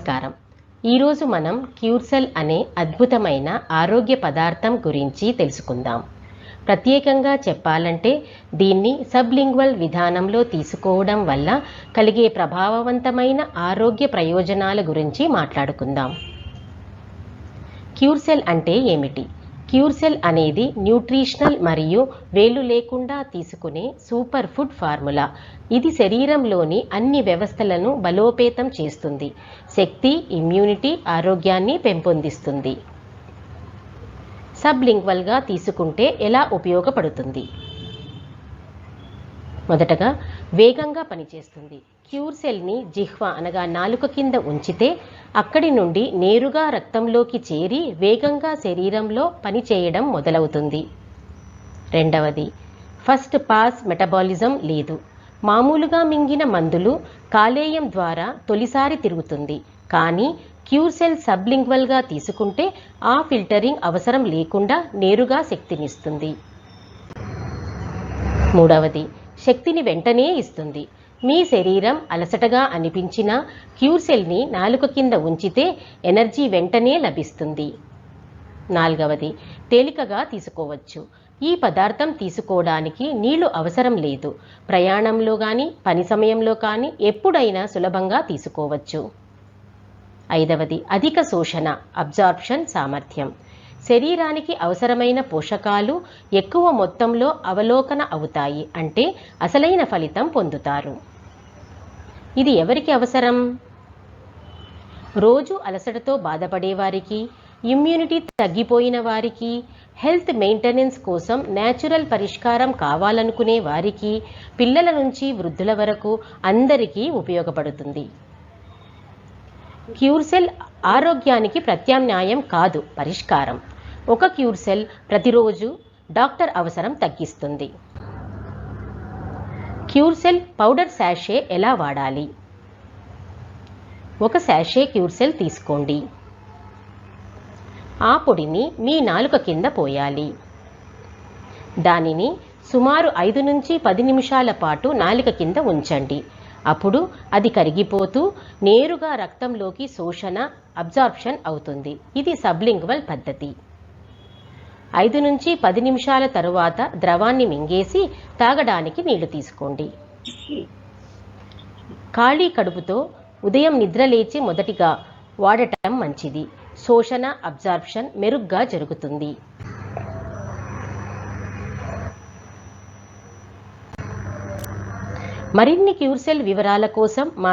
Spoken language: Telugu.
నమస్కారం. ఈరోజు మనం క్యూర్సెల్ అనే అద్భుతమైన ఆరోగ్య పదార్థం గురించి తెలుసుకుందాం. ప్రత్యేకంగా చెప్పాలంటే దీన్ని సబ్లింగ్వల్ విధానంలో తీసుకోవడం వల్ల కలిగే ప్రభావవంతమైన ఆరోగ్య ప్రయోజనాల గురించి మాట్లాడుకుందాం. క్యూర్సెల్ అంటే ఏమిటి? క్యూర్సెల్ అనేది న్యూట్రిషనల్ మరియు వేలు లేకుండా తీసుకునే సూపర్ ఫుడ్ ఫార్ములా. ఇది శరీరంలోని అన్ని వ్యవస్థలను బలోపేతం చేస్తుంది. శక్తి ఇమ్యూనిటీ ఆరోగ్యాన్ని పెంపొందిస్తుంది. సబ్లింగ్వల్గా తీసుకుంటే ఎలా ఉపయోగపడుతుంది? మొదటగా వేగంగా పనిచేస్తుంది. క్యూర్ సెల్ని జిహ్వ అనగా నాలుక కింద ఉంచితే అక్కడి నుండి నేరుగా రక్తంలోకి చేరి వేగంగా శరీరంలో పనిచేయడం మొదలవుతుంది. రెండవది ఫస్ట్ పాస్ మెటబాలిజం లేదు. మామూలుగా మింగిన మందులు కాలేయం ద్వారా తొలిసారి తిరుగుతుంది. కానీ క్యూర్ సెల్ సబ్లింగ్వల్గా తీసుకుంటే ఆ ఫిల్టరింగ్ అవసరం లేకుండా నేరుగా శక్తినిస్తుంది. మూడవది శక్తిని వెంటనే ఇస్తుంది. మీ శరీరం అలసటగా అనిపించిన క్యూర్ సెల్ని నాలుక కింద ఉంచితే ఎనర్జీ వెంటనే లభిస్తుంది. నాలుగవది తేలికగా తీసుకోవచ్చు. ఈ పదార్థం తీసుకోవడానికి నీళ్ళు అవసరం లేదు. ప్రయాణంలో కానీ పని సమయంలో కానీ ఎప్పుడైనా సులభంగా తీసుకోవచ్చు. ఐదవది అధిక శోషణ అబ్జార్ప్షన్ సామర్థ్యం. శరీరానికి అవసరమైన పోషకాలు ఎక్కువ మొత్తంలో అవలోకన అవుతాయి అంటే అసలైన ఫలితం పొందుతారు. ఇది ఎవరికి అవసరం? రోజు అలసటతో బాధపడేవారికి ఇమ్యూనిటీ తగ్గిపోయిన వారికి హెల్త్ మెయింటెనెన్స్ కోసం న్యాచురల్ పరిష్కారం కావాలనుకునే వారికి పిల్లల నుంచి వృద్ధుల వరకు అందరికీ ఉపయోగపడుతుంది. క్యూర్సెల్ ఆరోగ్యానికి ప్రత్యామ్నాయం కాదు పరిష్కారం. ఒక క్యూర్సెల్ ప్రతిరోజు డాక్టర్ అవసరం తగ్గిస్తుంది. క్యూర్సెల్ పౌడర్ శాషే ఎలా వాడాలి? ఒక శాషే క్యూర్సెల్ తీసుకోండి. ఆ పొడిని మీ నాలుక కింద పోయాలి. దానిని సుమారు ఐదు నుంచి పది నిమిషాల పాటు నాలుక కింద ఉంచండి. అప్పుడు అది కరిగిపోతూ నేరుగా రక్తంలోకి శోషణ అబ్జార్ప్షన్ అవుతుంది. ఇది సబ్లింగ్వల్ పద్ధతి. ఐదు నుంచి పది నిమిషాల తరువాత ద్రవాన్ని మింగేసి తాగడానికి నీళ్ళు తీసుకోండి. ఖాళీ కడుపుతో ఉదయం నిద్రలేచి మొదటిగా వాడటం మంచిది. శోషణ అబ్జార్ప్షన్ మెరుగ్గా జరుగుతుంది. మరిన్ని క్యూర్సెల్ వివరాల కోసం మా